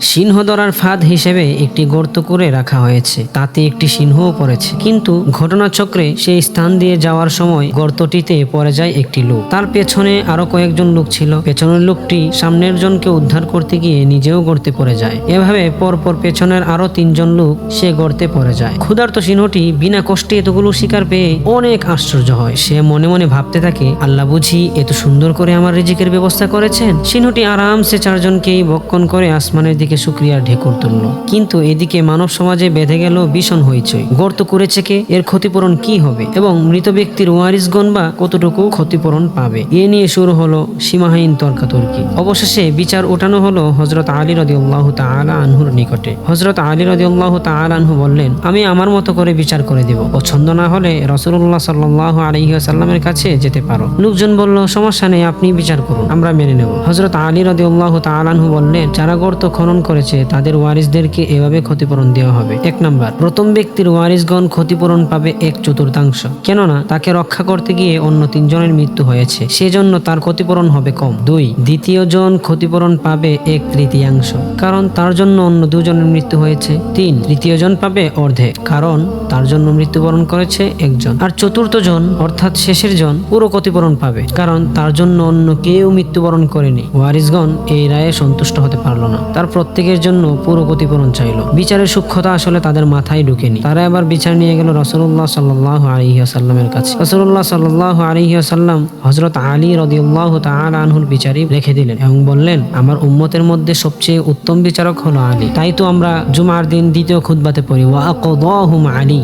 সিংহ ধরার ফাঁদ হিসেবে একটি গর্ত করে রাখা হয়েছে। তাতে একটি সিংহও পড়েছে। কিন্তু ঘটনাচক্রে সেই স্থান দিয়ে যাওয়ার সময় গর্তটিতে পড়ে যায় একটি লোক। তার পেছনে আরও কয়েকজন লোক ছিল। পেছনের লোকটি সামনের জনকে উদ্ধার করতে গিয়ে নিজেও গর্তে পড়ে যায়। এভাবে পরপর পেছনের আরও তিনজন লোক সে গর্তে পড়ে যায়। ক্ষুধার্ত সিংহটি বিনা কষ্টে এতগুলো শিকার পেয়ে অনেক আশ্চর্য হয়। সে মনে মনে ভাবতে থাকে, আল্লাহ বুঝি এত সুন্দর করে আমার রিজিকের ব্যবস্থা করেছেন? সিংহটি আরামসে চারজনকেই ভক্ষণ করে আসমানের দিকে শুক্রিয়ার ঢেকুর তুলল। কিন্তু এদিকে মানব সমাজে বেঁধে গেল ভীষণ হইচই। গর্ত করেছে কে? এর ক্ষতিপূরণ কি হবে? এবং মৃত ব্যক্তির ওয়ারিসগণ বা কতটুকু ক্ষতিপূরণ পাবে? এ নিয়ে শুরু হলো সীমাহীন তর্কাতর্কি। অবশেষে বিচার ওঠানো হলো হজরত আলী রদি আল্লাহ তালা আনহুর নিকটে। হজরত আলী রদি আল্লাহ তালা আনহু বললেন, আমি আমার মতো করে বিচার করে দিব। পছন্দ না হলে রসুল্লাহ সাল্লাহ আলহিহাসাল্লামের কাছে যেতে পারো। লোকজন বলল, সমস্যা নেই, আপনি বিচার করুন, আমরা মেনে নেব। হজরত আলী রদি আল্লাহ তালানহু বললেন, যারা গর্ত খনন করেছে, তাদের ওয়ারিসদেরকে এভাবে ক্ষতিপূরণ দেওয়া হবে। এক নাম্বার, প্রথম ব্যক্তির ওয়ারিসগণ ক্ষতিপূরণ পাবে এক চতুর্থাংশ। কেননা, তাকে রক্ষা করতে গিয়ে অন্য তিনজনের মৃত্যু হয়েছে, সেজন্য তার ক্ষতিপূরণ হবে কম। দুই দ্বিতীয় জন ক্ষতিপূরণ পাবে এক তৃতীয়াংশ, কারণ তার জন্য অন্য দুজনের মৃত্যু হয়েছে। তিন তৃতীয় জন পাবে অর্ধেক, কারণ তার জন্য মৃত্যুবরণ করেছে একজন। আর চতুর্থ জন অর্থাৎ শেষের জন পুরো ক্ষতিপূরণ পাবে, কারণ তার জন্য অন্য কেউ মৃত্যুবরণ করেনি। ওয়ারিসগণ এই রায়ে সন্তুষ্ট হতে পারল না। তার প্রত্যেকের জন্য পুরো ক্ষতিপূরণ চাইল। বিচারের সূক্ষ্মতা আসলে তাদের মাথায় ঢুকেনি। তারা এবার বিচার নিয়ে গেল রসুল্লাহ সাল্লাহ আলহিহাসাল্লামের কাছে। রসুল্লাহ সাল্লাহ আলহিহাসাল্লাম হজরত আলী রদিউল্লাহ তাল আনহুর বিচারই রেখে দিলেন এবং বললেন, আমার উম্মতের মধ্যে সবচেয়ে উত্তম বিচারক হলো আলী। তাই তো আমরা জুমার দিন দ্বিতীয় খুতবাতে পড়ি, ওয়া আলী।